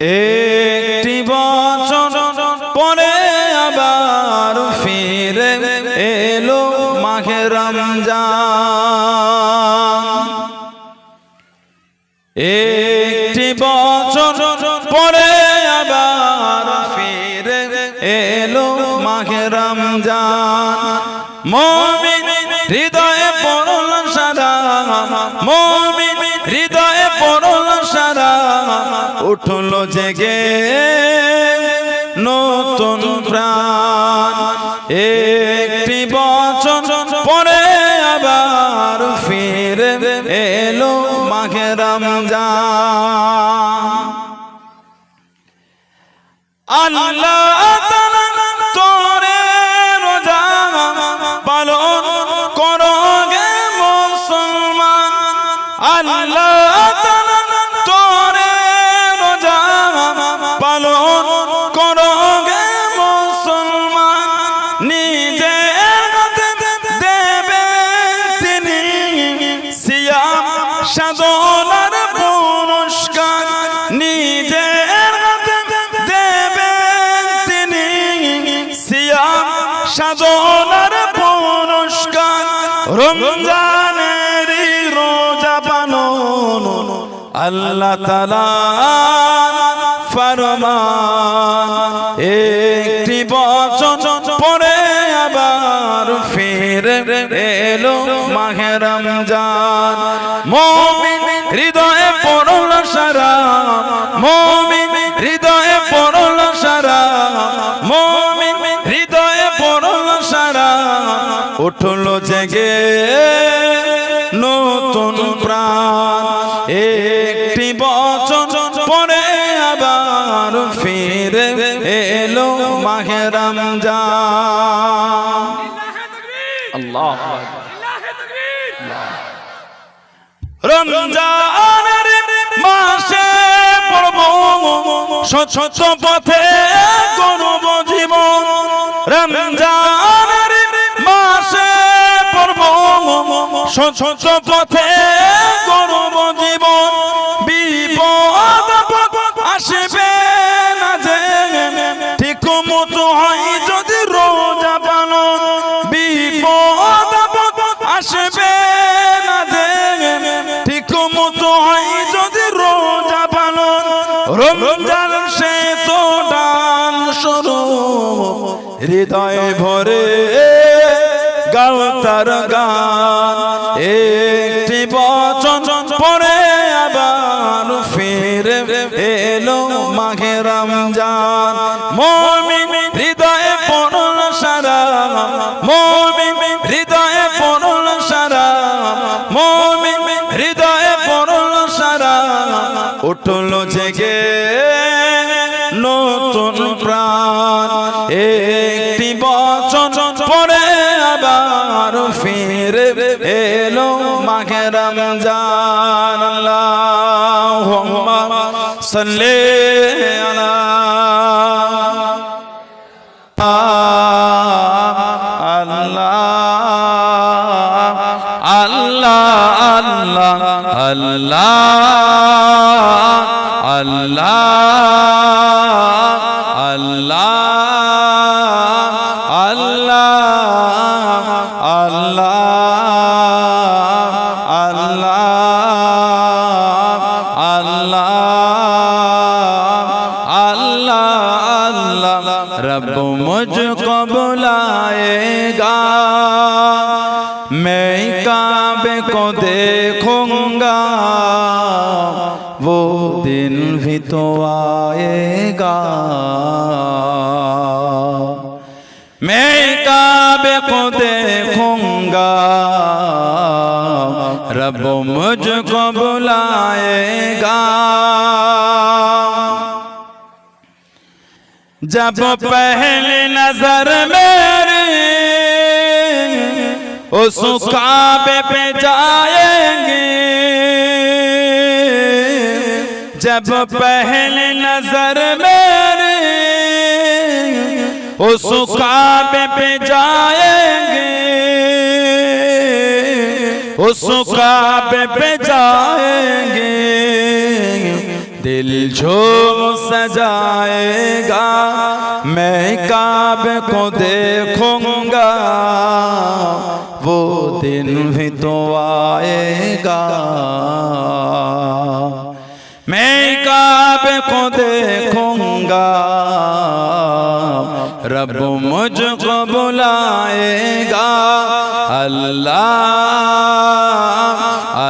একটি বছর পরে আবার ফিরে এলো মাঘে রমজান। একটি বছর পরে আবার ফিরে এলো মাঘে রমজান। উঠল জেগে নতুন প্রাণ। একটি বচন পরে আবার ফিরে এলো মাঘে রমজান। আল্লাহ তালা ফরমান, একটি বছর পরে আবার ফিরে এলো মাহে রমজান। মমিন হৃদয়ে পড়ল সারা, মমিন হৃদয়ে পড়ল সারা, মমিন হৃদয়ে পড়ল সারা, উঠল জেগে মাহে রমজান। আল্লাহ রমজানের মাসে পড়ব সচ্ছ পথে করব জীবন। রমজানের মাসে পড়ব সচ্ছ পথে সে তো ডান শুরু হৃদয় ভরে গাও তার গান। একটি একটি বচন পরে আবার ফিরে এলো মাঘে রমজান। সাল্লি আলা আল্লাহ আল্লাহ আল্লাহ رب مجھ کو بلائے گا۔ جب پہلی نظر میری اس کعبے پہ جائیں گے۔ جب پہلی نظر میری اس کعبے پہ جائیں گے۔ काबे पे जाएंगे दिल झूम सजाएगा मैं काबे को देखूंगा वो दिन भी तो आएगा मैं काबे को देखूंगा रब मुझको बुलाएगा अल्लाह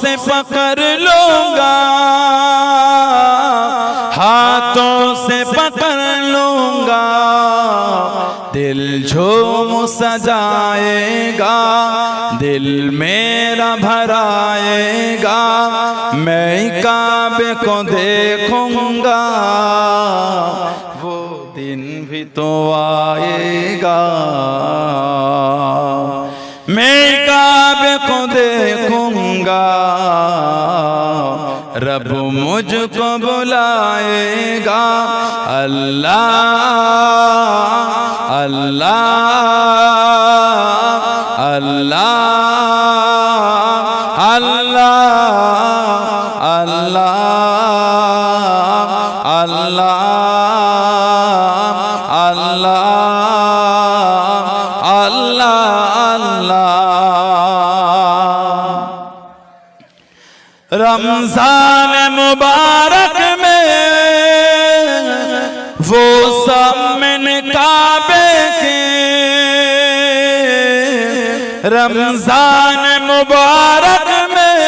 سے پکڑ لوں گا، ہاتھوں سے پکڑ لوں گا، دل جھوم سجائے گا، دل میرا بھرائے گا، میں کعب کو دیکھوں گا، وہ دن بھی تو آ रब मुझको बुलाएगा अल्लाह अल्लाह अल्लाह अल्लाह अल्लाह अल्लाह अल्लाह अल्लाह अल्लाह रमजान مبارک میں، وہ سامنے کعبے کے رمضان مبارک میں،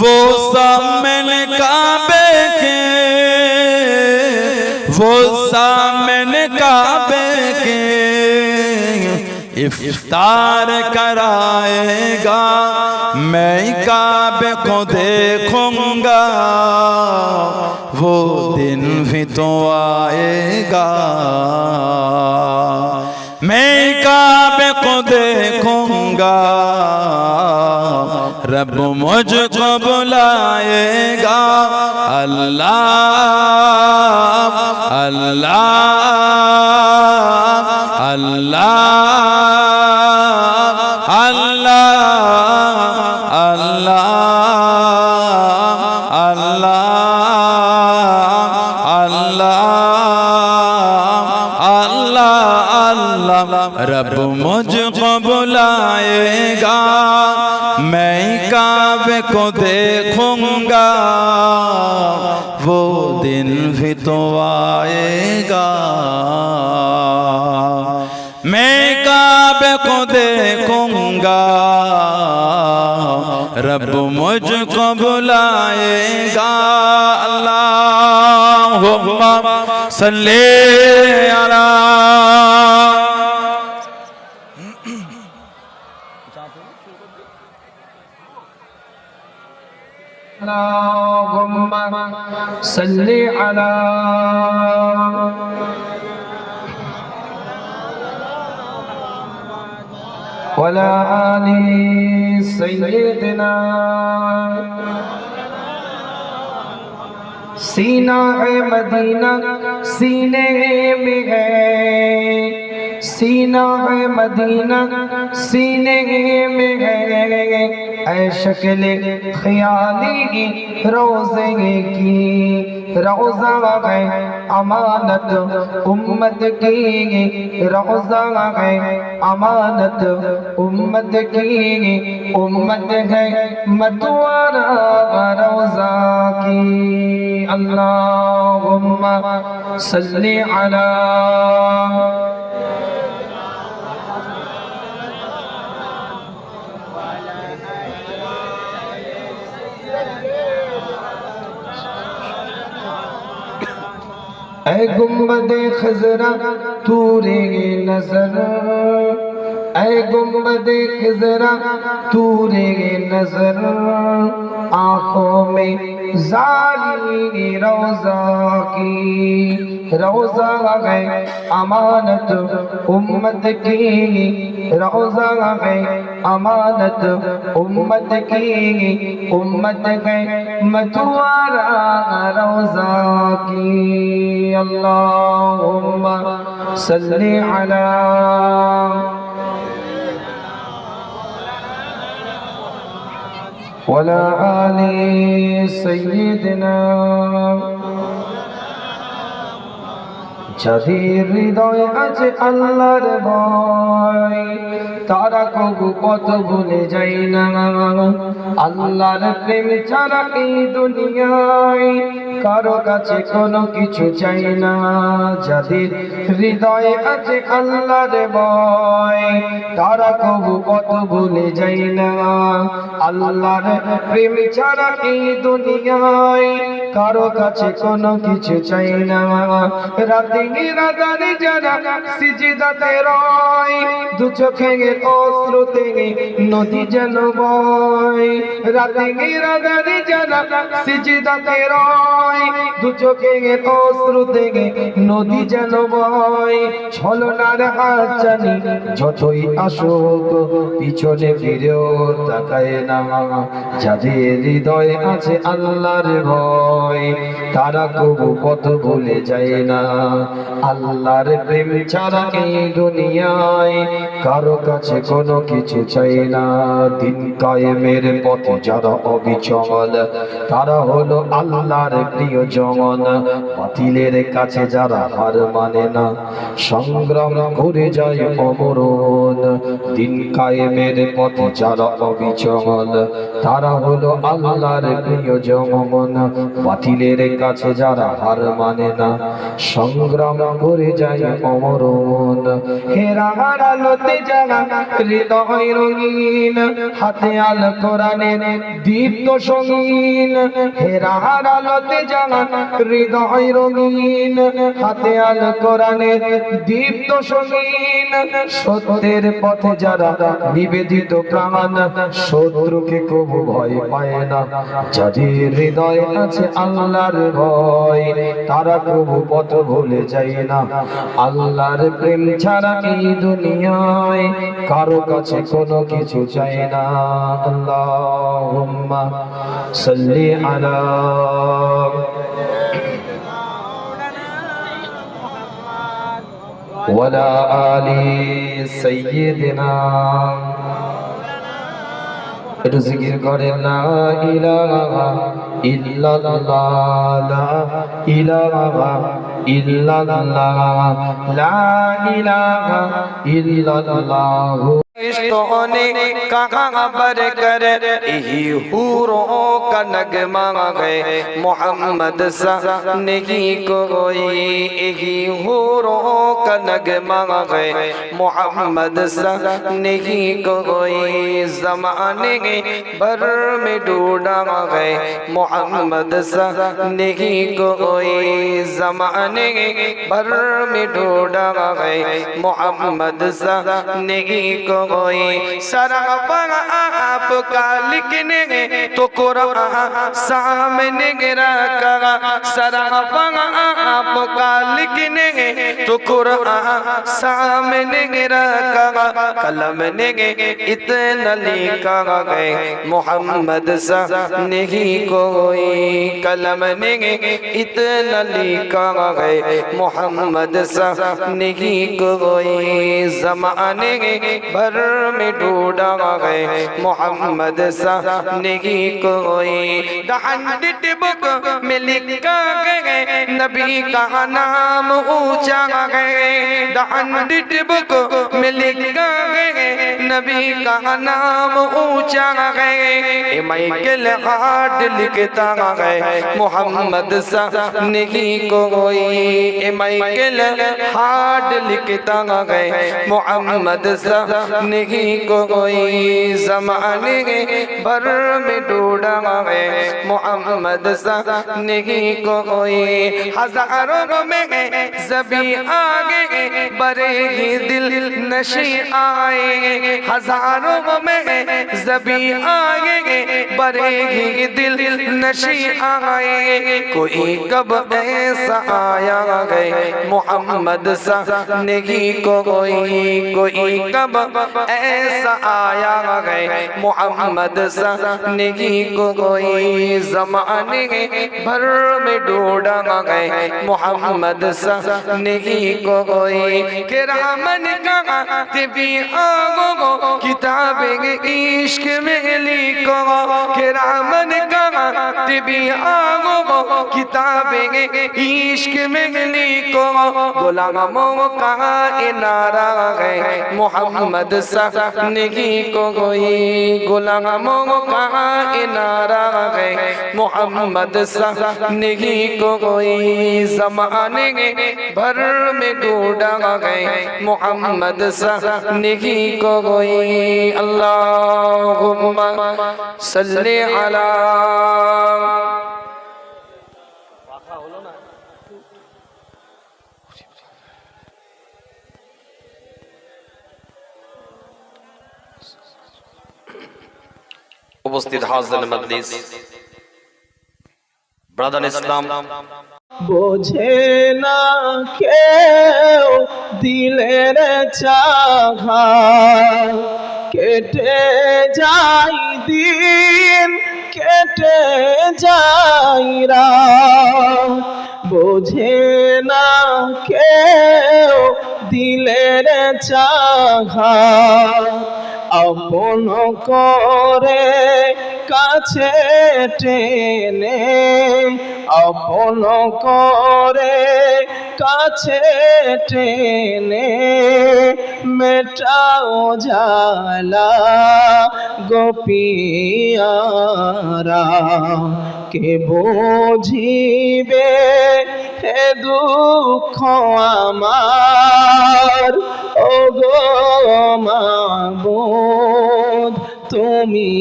وہ سامنے کعبے کے، وہ سامنے کعبے کے افطار کرائے گا۔ मैं काबे को देखूंगा वो दिन भी तो आएगा मैं काबे को देखूंगा रब मुझको बुलाएगा अल्लाह अल्लाह अल्लाह আল্লাহ আল্লাহ আল্লাহ আল্লাহ আল্লাহ রব মুঝ কবুলায়েগা मैं काबे को देखूंगा वो दिन भी तो आएगा रब मुझको बुलाएगा अल्लाह सल्ले अला اللهم صل على وعلى آل سيدنا سینہ ہے مدینہ سینے میں ہے سینہ ہے مدینہ سینے میں ہے اے شکل خیالی روزے کی؟ روزہ ہے امانت امت کی روزہ ہے امانت امت کی امت ہے متوارا روزہ کی۔ اللہم صلی علی اے گمبد خزرا تور نظر۔ اے گمبد خزرا تورے نظر۔ آنکھوں میں زالی روزہ کی۔ روزہ ہے امانت امت کی روزہ ہے امانت امت کی امت ہے متوارا روزہ کی۔ اللہم صلی علی ولا آل سيدنا যাদের হৃদয় আছে আল্লাহর ভয়, তারা কবু কত ভুলে যায় না। আল্লাহর প্রেম ছাড়া এই দুনিয়ায় কারও কাছে কোনো কিছু চাই না। যাদের হৃদয়ে আছে আল্লাহর ভয়, তারা কবু কত ভুলে যায় না। আল্লাহর প্রেম ছাড়া এই দুনিয়ায় কারও কাছে কোনো কিছু চাই না। রাতে রাতারে যারা সিজদাতে রয়, দু চোখে অশ্রুতে নদী যেন বয়। রাতে রাতারে যারা সিজদাতে রয় নদী যেন বয়। ছলনার হাত জানি, যতই আসুক, পিছনে ফিরেও তাকায় না। যাদের হৃদয়ে আছে আল্লাহর ভয়, তারা কবু কত ভুলে যায় না। আল্লাহর প্রেম ছাড়া এই দুনিয়ায়, কারও কাছে কোনো কিছু চাই না। দিন কায়েমের পথে যারা অবিচল, তারা হলো আল্লাহর প্রিয় জমন বাতিলের কাছে যারা হার মানে না, সংগ্রাম করে যায় অমরণ। দিন কায়েমের পথে যারা অবিচল, তারা হলো আল্লাহর প্রিয় জমন বাতিলের কাছে যারা হার মানে না, সংগ্রাম করে যায় অমরণ। হেরা আলোতে যারা হৃদয় রঙিন, হাতে আল কোরআনের দীপ্ত সঙ্গীন হেরা আলোতে হৃদয় রঙিন, হাতে আল কোরআনের দীপ্ত সঙ্গীন। সত্যের পথে যারা নিবেদিত প্রাণ, শত্রুকে কবু ভয় পায় না। যাদের হৃদয়ে আছে আল্লাহর ভয়, তারা কবু পথ ভুলে যায় না। আল্লাহর প্রেম ছাড়া এই দুনিয়ায় কারও কাছে কোনো কিছু চাই না। আল্লাহ সাল্লি আলা ولا آل سيدنا একটু জিকির করে না ইলাহা ইল্লাল্লাহ লা ইলাহা ইল্লাল্লাহ লা ইলাহা ইল্লাল্লাহ فرشتوں نے کہاں بر کر اہی حوروں کا نگمہ ہے۔ محمد سا نہیں کوئی اہی حوروں کا نگمہ ہے۔ محمد سا نہیں کوئی زمانے بر میں ڈوڑا ہے۔ محمد سا نہیں کوئی زمانے بر میں ڈوڑا ہے۔ محمد سا نہیں کوئی کوئی سرغ پر آپ کا لکھنے گے تو قرآن سامنے گے رکھا سرغ پر آپ کا لکھنے گے تو قرآن سامنے گے رکھا کلم نے گے اتنا لکھا گئے محمد سا نہیں کوئی۔ کلم نے گے اتنا لکھا گئے محمد سا نہیں کوئی۔ زمانے گے بھر में ढूंढा है मोहम्मद सा नहीं कोई हंड्रेड बुक में लिखा है नबी का नाम ऊंचा है हंड्रेड बुक में लिखा है नबी का नाम ऊंचा है ए माइकल हार्ट लिखता है मोहम्मद सा नहीं कोई ए माइकल हार्ट लिखता है मोहम्मद सा नहीं زندگی کو کوئی زمانے بر میں ڈوڑا ہوئے محمد زندگی کو کوئی ہزاروں میں زبی آگے برے ہی دل نشی آئے ہزاروں میں زبی آگے برے ہی دل نشی آئے کوئی کب ایسا آیا گئے محمد زندگی کو کوئی کوئی کب ایسا آیا ہے محمد سا نگی کو کوئی زمانے بھر میں ڈوڑا ہے محمد سا نگی کو کوئی کرامن کا تبی آگو کتاب عشق میں لکھو کرامن کا تبی آگو کتاب عشق میں لکھو غلاموں کا انارہ ہے محمد سا نگی کو کوئی گلاموں کا انارہ ہے۔ محمد زندگی کو کوئی زمانے بھر میں ڈوڈا ہے۔ محمد زندگی کو کوئی اللہم صلی علی উপস্থিত হাজর মজলিস। ব্রাদার ইসলাম। বোঝে না কেউ দিলের চাঘা। কেটে যাই দিন, কেটে যাই। বোঝে না কেউ দিলের চাঘা। আপন করে কাছে টেনে আপন করে কাছে টেনে মেটাও জালা গোপিয়ারা কে বুঝিবে হে দুঃখ আমার? ও গো মাবুদ, তুমি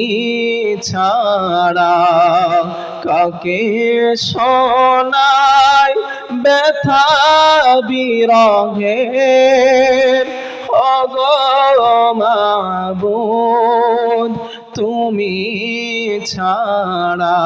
ছাড়া কাকে শোনাই ব্যথা বিরহে ও গো মাবুদ তুমি ছাড়া